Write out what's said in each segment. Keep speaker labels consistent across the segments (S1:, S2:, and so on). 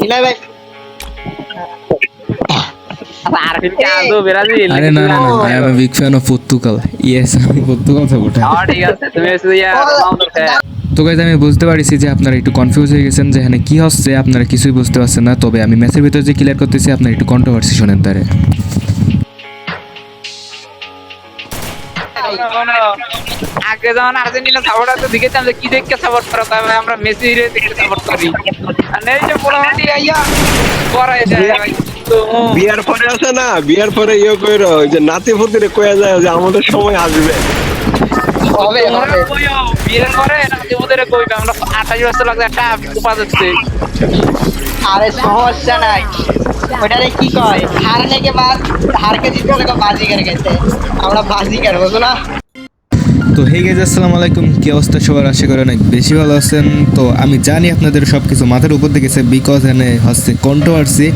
S1: নিলয় ভাই।
S2: আরে না না না I am a big fan of Portugal. Yes আমি পর্তুগাল সাপোর্টার
S3: ঠিক আছে তুমি শুধু রোনালদোর fan।
S2: তো গাইজ আমি বুঝতে পারছি যে আপনারা একটু কনফিউজ হয়ে গেছেন যে এখানে কি হচ্ছে আপনারা কিছুই বুঝতে পারছেন না। তবে আমি ম্যাচের ভিতরে যে ক্লিয়ার করতেছি আপনার একটু কন্ট্রোভার্সি শোনেন তারে।
S3: আগে যখন আর্জেন্টিনা সাপোর্ট দেখেছিলাম যে কি দেখে সাপোর্ট করা তবে আমরা মেসি রে দেখে সাপোর্ট করি। আর এই যে মোটামুটি ইয়া করাই যায়
S4: বিয়ার পরে আছে না বিয়ার পরে ইয়ে কইর ওই যে নাতি ফুতিরে কয়ে যায় যে আমাদের সময় আসবে।
S1: হবে হবে।
S3: বিয়ের পরে নাতি ওদের কইবে আমরা আঠাশ বছর লাগছে একটা উপা যাচ্ছে
S1: আরে সমস্যা নাই। কি কয়? বাদ হারকে হলে গেছে। আমরা না?
S2: তো হে আসসালামু আলাইকুম। অবস্থা সবার? আশা অনেক বেশি ভালো আছেন। তো আমি জানি আপনাদের সব কিছু মাথার উপর দেখেছে গেছে বিকজ এনে হচ্ছে controversy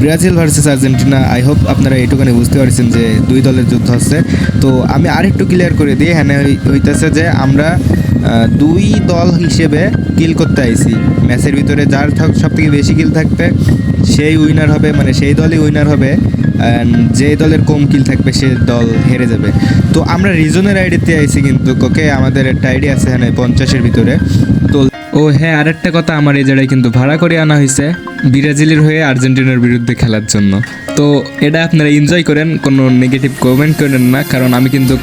S2: Brazil versus Argentina I hope আপনারা এটুখানে বুঝতে পারছেন যে দুই দলের যুদ্ধ হচ্ছে। তো আমি আরেকটু ক্লিয়ার করে দিই। হ্যাঁ হইতেছে যে আমরা দুই দল হিসেবে কিল করতে আইসি ম্যাচের ভিতরে যার থাক সব থেকে বেশি কিল থাকবে, সেই উইনার হবে মানে সেই দলই উইনার হবে যে দলের কম কিল থাকবে, সে দল হেরে যাবে। তো আমরা রিজনের আইডিতে আইছি কিন্তু, ওকে আমাদের একটা আইডি আছে হ্যাঁ পঞ্চাশের ভিতরে। তো ও হ্যাঁ আরেকটা কথা আমার এই জায়গায় কিন্তু ভাড়া করে আনা হয়েছে ব্রাজিলের হয়ে আর্জেন্টিনার বিরুদ্ধে খেলার জন্য। তো এটা আপনারা এনজয় করেন, কোনো নেগেটিভ কমেন্ট করেন না, কারণ আমি কিন্তু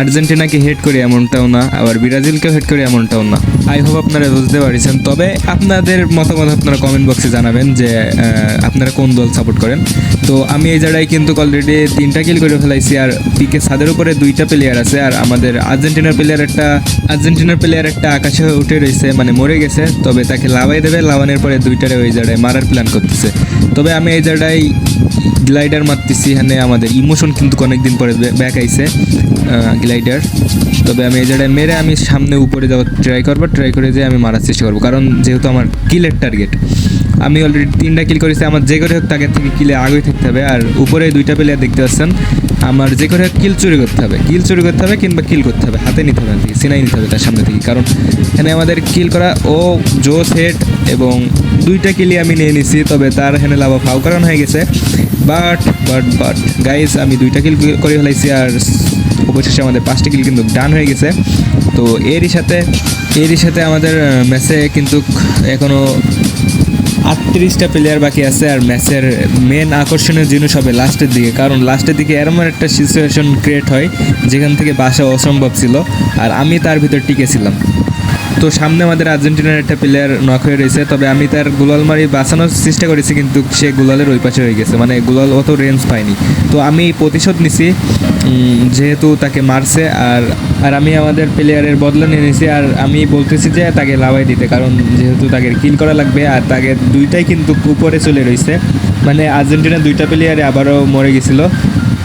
S2: আর্জেন্টিনাকে হেড করি এমনটাও না, আবার ব্রাজিলকেও হেড করি এমনটাও না। আই হোপ আপনারা বুঝতে পারছেন। তবে আপনাদের মতামত আপনারা কমেন্ট বক্সে জানাবেন যে আপনারা কোন দল সাপোর্ট করেন। তো আমি এই জায়গায় কিন্তু অলরেডি তিনটা কিল করে ফেলাইছি, আর পিকে ছাদের উপরে দুইটা প্লেয়ার আছে, আর আমাদের আর্জেন্টিনার প্লেয়ার একটা, আর্জেন্টিনার প্লেয়ার একটা আকাশে উঠে রয়েছে মানে মরে গেছে, তবে তাকে লাভাই দেবে। লাভানোর পরে দুইটারে ওই জায়গায় মারার প্ল্যান করতেছে। তবে আমি এই জায়গায় গ্লাইডার মারতেছি এখানে আমাদের ইমোশন কিন্তু অনেকদিন পরে ব্যাক আইছে গ্লাইডার তবে আমি এই জায়গায় মেরে আমি সামনে উপরে যাওয়ার ট্রাই করব ট্রাই করে যে আমি মারার চেষ্টা করব। কারণ যেহেতু আমার কিলের টার্গেট আমি অলরেডি তিনটা কিল করেছি, আমার যে করে হোক তাকে থেকে কিলে আগে থাকতে হবে। আর উপরে দুইটা প্লেয়ার দেখতে পাচ্ছেন আমার যে করে কিল চুরি করতে হবে কিল চুরি করতে হবে কিংবা কিল করতে হবে, হাতে নিতে হবে থেকে সিনাই নিতে হবে তার সামনে থেকে। কারণ এখানে আমাদের কিল করা, ও জো, সেট এবং দুইটা কিলি আমি নিয়ে নিছি, তবে তার এখানে লাভা ফাউ কারণ হয়ে গেছে। বাট বাট বাট গাইস আমি দুইটা কিল করে ফেলাইছি আর অবশেষে আমাদের পাঁচটা কিল কিন্তু ডান হয়ে গেছে। তো এরই সাথে এরই সাথে আমাদের ম্যাচে কিন্তু এখনও আটত্রিশটা প্লেয়ার বাকি আছে আর ম্যাচের মেন আকর্ষণীয় জিনিস হবে লাস্টের দিকে। কারণ লাস্টের দিকে এমন একটা সিচুয়েশন ক্রিয়েট হয়, যেখান থেকে বাসা অসম্ভব ছিল। আর আমি তার ভিতর টিকেছিলাম তো সামনে আমাদের আর্জেন্টিনার একটা প্লেয়ার নক হয়ে রয়েছে, তবে আমি তার গুলাল মারি বাঁচানোর চেষ্টা করেছি, কিন্তু সে গুলালের ওই পাশে হয়ে গেছে। মানে গুলাল অত রেঞ্জ পায়নি। তো আমি প্রতিশোধ নিছি যেহেতু তাকে মারছে, আর আর আমি আমাদের প্লেয়ারের বদলা নিয়ে নিয়েছি আর আমি বলতেছি যে তাকে লাভাই দিতে, কারণ যেহেতু তাকে কিল করা লাগবে, আর তাকে দুইটাই কিন্তু উপরে চলে রয়েছে। মানে আর্জেন্টিনার দুইটা প্লেয়ারে আবারও মরে গেছিল।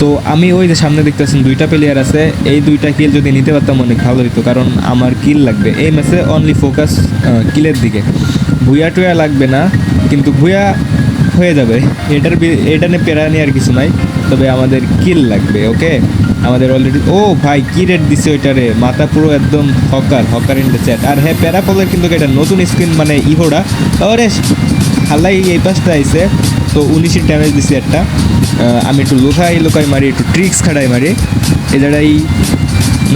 S2: তো আমি ওই যে সামনে দেখতেছেন দুইটা প্লেয়ার আছে। এই দুইটা কিল যদি নিতে পারতাম অনেক ভালো হতো কারণ আমার কিল লাগবে। এই ম্যাচে অনলি ফোকাস কিলের দিকে। ভুয়া টুয়া লাগবে না, কিন্তু ভুয়া হয়ে যাবে। এটার এটা নিয়ে পেরা নিয়ে আর কিছু নাই, তবে আমাদের কিল লাগবে ওকে আমাদের অলরেডি ও ভাই, কি রেট দিছে ওইটারে? মাথা পুরো একদম hawker hawker in the chat আর হ্যাঁ প্যারাপলের কিন্তু এটা নতুন স্ক্রিন মানে ইহোটা ওরে, হালাই এই পাশটা আইছে। তো উনিশের ড্যামেজ দিছি একটা। আমি একটু লোকাই লোকাই মারি, একটু ট্রিক্স খাড়াই মারি। এ জায়গায়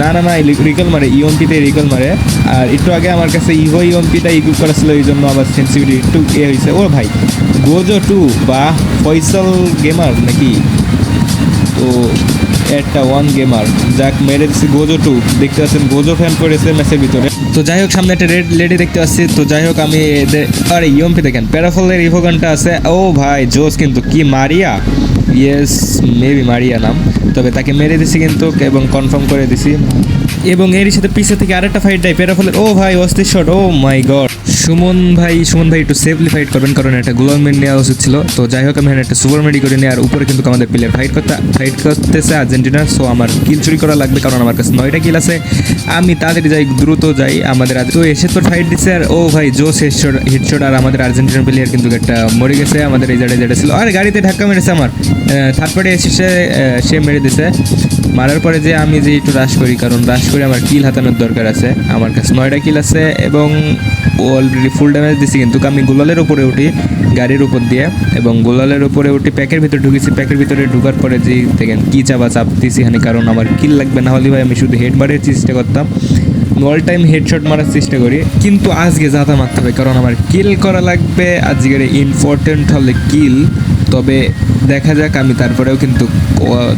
S2: না না না রিকল মারে ইএমপিতে রিকল মারে। আর একটু আগে আমার কাছে ইভো ইএমপিটা ইকুইপ করা ছিল, এই জন্য আবার সেন্সিভিটি একটু এ হয়েছে ও ভাই গোজো টু বা ফয়সল গেমার নাকি? তো একটা ওয়ান গেমার যাক মেরে দিচ্ছি গোজো টু দেখতে পাচ্ছেন গোজো ফ্যান করেছে ম্যাচের ভিতরে। তো যাই হোক, সামনে একটা রেড লেডি দেখতে পাচ্ছি। তো যাই হোক, আমি এদের আরে ইএমপি দেখেন প্যারাফলের ইভোগানটা আছে। ও ভাই, জোস কিন্তু। কি, মারিয়া? ইয়েস মেবি মারিয়া নাম। তবে তাকে মেরে দিছি কিন্তু, এবং কনফার্ম করে দিছি। এবং এরই সাথে পিছে থেকে আরেকটা ফাইট দেয় প্যারাফলের ও ভাই, অস্থির shot oh my god Suman ভাই সুমন ভাই একটু সেফলি ফাইট করবেন কারণ একটা গুলামেন্ট নেওয়া উচিত ছিল। তো যাই হোক, আমি একটা সুপার মেডি করে নিয়ে আর উপরে কিন্তু আমাদের প্লেয়ার ফাইট করতে ফাইট করতেছে আর্জেন্টিনা। সো আমার কিল চুরি করা লাগবে কারণ আমার কাছে নয়টা কিল আছে। আমি তাড়াতাড়ি যাই, দ্রুত যাই। আমাদের তো এসে তো ফাইট দিচ্ছে আর ও ভাই জোস হেডশট হেডশট আর আমাদের আর্জেন্টিনার প্লেয়ার কিন্তু একটা মরে গেছে। আমাদের এই জায়গায় যেটা ছিল। আর, গাড়িতে ধাক্কা মেরেছে আমার। থার্ড পার্টি এসে সে মেরে দিছে। মারার পরে যে আমি যে একটু রাশ করি, কারণ রাশ করে আমার কিল হাতানোর দরকার আছে। আমার কাছে নয়টা কিল আছে এবং অলরেডি ফুল ড্যামেজ দিছি, কিন্তু আমি গোলালের উপরে উঠি, গাড়ির উপর দিয়ে। এবং গোলালের উপরে উঠি প্যাকের ভিতরে ঢুকেছি প্যাকের ভিতরে ঢুকার পরে যে দেখেন কি চাপা চাপ দিছি এখানে কারণ আমার কিল লাগবে না হলে ভাই আমি শুধু হেড মারার চেষ্টা করতাম। অল টাইম হেডশট মারার চেষ্টা করি, কিন্তু আজকে যাতা মারতে হবে, কারণ আমার কিল করা লাগবে, আজকের ইম্পর্টেন্ট হলে কিল তবে দেখা যাক, আমি তারপরেও কিন্তু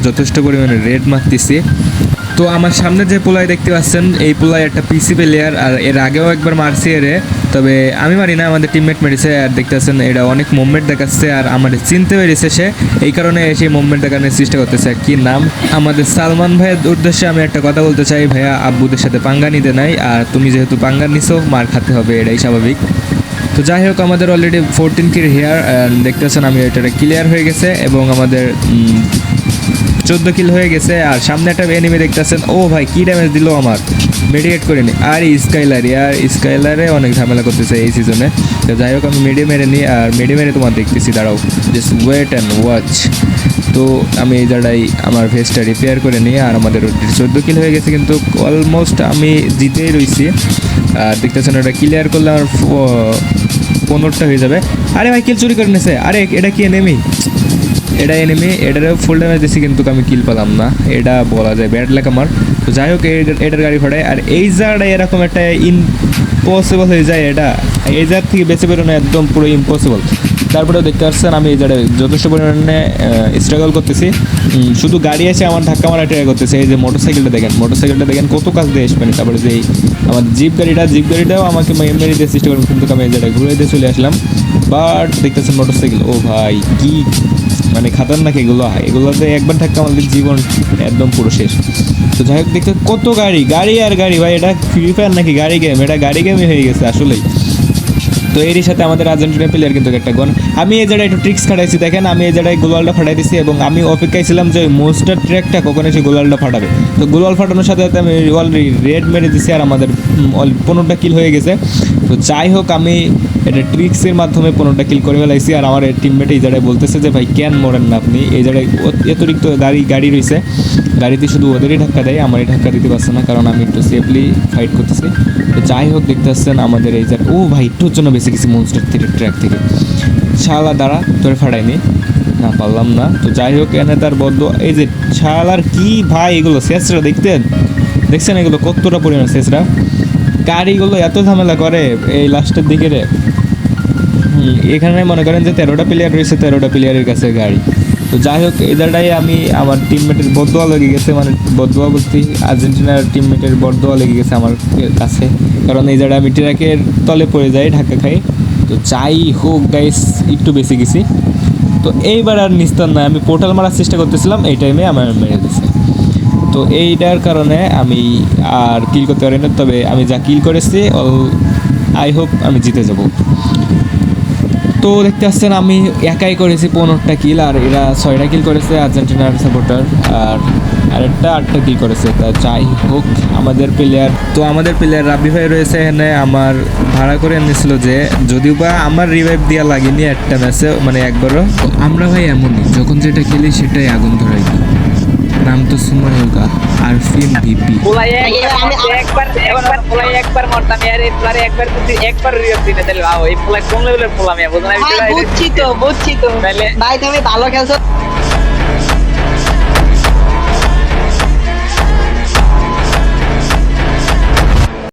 S2: যথেষ্ট পরিমাণে রেড মারতেছি। তো আমার সামনে যে পোলাই দেখতে পাচ্ছেন, এই পোলাই একটা পিসি প্লেয়ার আর এর আগেও একবার মারছি এরে। তবে আমি মারি না, আমাদের টিমমেট মেরেছে, আর দেখতে পাচ্ছেন এটা অনেক মুভমেন্ট দেখাচ্ছে, আর আমার চিনতে পেরেছে সে। এই কারণে সেই মুভমেন্ট দেখানোর চেষ্টা করতেছে, আর কি নাম? আমাদের সালমান ভাইয়ের উদ্দেশ্যে আমি একটা কথা বলতে চাই, ভাইয়া, আব্বুদের সাথে পাঙ্গা নিতে নাই, আর তুমি যেহেতু পাঙ্গা নিছো, মার খাতে হবে, এটাই স্বাভাবিক। তো যাই হোক, আমাদের অলরেডি ফোরটিন কির হেয়ার দেখতে পাচ্ছেন আমি এটা ক্লিয়ার হয়ে গেছে এবং আমাদের চোদ্দ কিল হয়ে গেছে। আর সামনে একটা এনিমি দেখতেছেন। ও ভাই, কি ড্যামেজ দিল আমার? মেডিকেট করে নি আর স্কাইলার আর স্কাইলারে অনেক ঝামেলা করতেছে এই সিজনে তো যাই হোক, আমি মেডি মেরে নিই, আর মেডি মেরে তোমার দেখতেছি, দাঁড়াও। জাস্ট ওয়েট অ্যান্ড ওয়াচ তো আমি এই জায়গায় আমার ফেসটা রিপেয়ার করে নিই, আর আমাদের চোদ্দ কিল হয়ে গেছে, কিন্তু অলমোস্ট আমি জিতেই আর দেখতেছেন ওটা ক্লিয়ার করলে আমার পনেরোটা হয়ে যাবে। আরে ভাই কিল চুরি করে নিয়েছে আরে, এটা কি এনেমি এটা এনেমি এটার ফুল ড্যামেজ দিছি কিন্তু আমি কিল পেলাম না। এটা বলা যায় ব্যাড লাগ আমার। তো যাই হোক এটার- গাড়ি ফাটায় আর এই জায়গাটা এরকম একটা ইম্পসিবল হয়ে যায় এটা। এই জায়গার থেকে বেঁচে বেরোনো একদম পুরো ইম্পসিবল তারপরে দেখতে পাচ্ছেন আমি এই যথেষ্ট পরিমাণে স্ট্রাগল করতেছি। শুধু গাড়ি এসে আমার ধাক্কা মারা ট্রাই করতেছে। এই যে মোটর সাইকেলটা দেখেন মোটর সাইকেলটা দেখেন কত কাজ দিয়ে আসবেন তারপরে যে আমার জিপ গাড়িটা জিপ গাড়িটাও আমাকে মেরে দিয়ে চেষ্টা করবেন কিন্তু আমি এই জায়গায় ঘুরে দিয়ে চলে আসলাম। বাট দেখতেছেন মোটর সাইকেল ও ভাই, কি মানে খাতারনাক এগুলো এগুলোতে একবার ধাক্কা আমাদের জীবন একদম পুরো শেষ। তো যাই হোক, দেখতে কত গাড়ি গাড়ি আর গাড়ি, ভাই, এটা ফ্রি ফায়ার নাকি গাড়ি গেম এটা গাড়ি গেমই হয়ে গেছে আসলেই। এরই সাথে আমাদের আর্জেন্টিনা প্লেয়ার কিন্তু একটা গন আমি এই জায়গায় একটু ট্রিক্স খাটাইছি, দেখেন, আমি এই জায়গায় গোলালটা ফাটাই দিছি এবং আমি অপেক্ষায় ছিলাম যে মোস্টার ট্র্যাকটা কখন এসে গোলালটা ফাটাবে। তো গোলাল ফাটানোর সাথে সাথে আমি অলরেডি রেড মেরে দিছি আর আমাদের পনেরোটা কিল হয়ে গেছে। তো যাই হোক, আমি এটা ট্রিক্সের মাধ্যমে পনেরোটা কিল করে ফেলাইছি আর আমার টিমমেট এই জায়গায় বলতেছে যে, ভাই, কেন মরেন না আপনি? এই জায়গায় অতিরিক্ত গাড়ি গাড়ি রয়েছে। গাড়িতে শুধু ওদেরই ধাক্কা দেয়, আমারই ধাক্কা দিতে পারছে না কারণ আমি একটু সেফলি ফাইট করতেছি। তো যাই হোক, দেখতে পাচ্ছেন আমাদের এই জায়গা ও ভাই একটুর জন্য বেশি। কিছু মনস্টার থেকে ট্র্যাক থেকে। শালা দ্বারা তোরে ফাটাইনি। না, পারলাম না। তো যাই হোক, এনে তার বদ্ধ এই যে শালার কি ভাই, এগুলো শেষরা দেখতেন? দেখছেন এগুলো কতটা পরিমাণ শেষরা? গাড়িগুলো এত ঝামেলা করে এই লাস্টের দিকে রে। এখানে মনে করেন যে তেরোটা প্লেয়ার রয়েছে, তেরোটা প্লেয়ারের কাছে গাড়ি। তো যাই হোক জায়গাটাই আমি আমার টিমমেটের বদোয়া লেগে গেছে মানে বদোয়া বলতে আর্জেন্টিনার টিমমেটের বদোয়া লেগে গেছে আমার কাছে। কারণ এই জায়গায় আমি ট্রাকের তলে পড়ে যাই ঢাকা খাই। তো যাই হোক গাইস একটু বেশি গেছি। তো এইবার আর নিস্তার নয় আমি পোর্টাল মারার চেষ্টা করতেছিলাম, এই টাইমে আমার মেরে দিছে। তো এইটার কারণে আমি আর কিল করতে পারি না, তবে আমি যা কিল করেছি অল আই হোপ আমি জিতে যাব। তো দেখতে পাচ্ছেন আমি একাই করেছি পনেরোটা কিল আর এরা ছয়টা কিল করেছে আর্জেন্টিনার সাপোর্টার আর আরেকটা আটটা কিল করেছে। তা যাই হোক, আমাদের প্লেয়ার তো আমাদের প্লেয়ার রাবি ভাই রয়েছে এখানে। আমার ভাড়া করে এনেছিল যে, যদিও বা আমার রিভাইভ দেওয়া লাগেনি একটা ম্যাচে মানে একবারও। আমরা ভাই এমনই, যখন যেটা খেলি সেটাই আগুন ধরাই দিই। নাম তো সুমন আর ফিল ভিপি
S3: পোলাই
S1: আমি-
S3: একবার একবার একবার একবার মরতাম আর এই একবার তুই একবার রিয়াক দিনে তাহলে ভাও এই পোলাই কোন লেভেলের পোলা আমি বুঝলাম আমি
S1: হ্যাঁ, বুঝছি তো বুঝছি তো।
S3: তাহলে-
S1: ভাই তুমি ভালো খেলছো।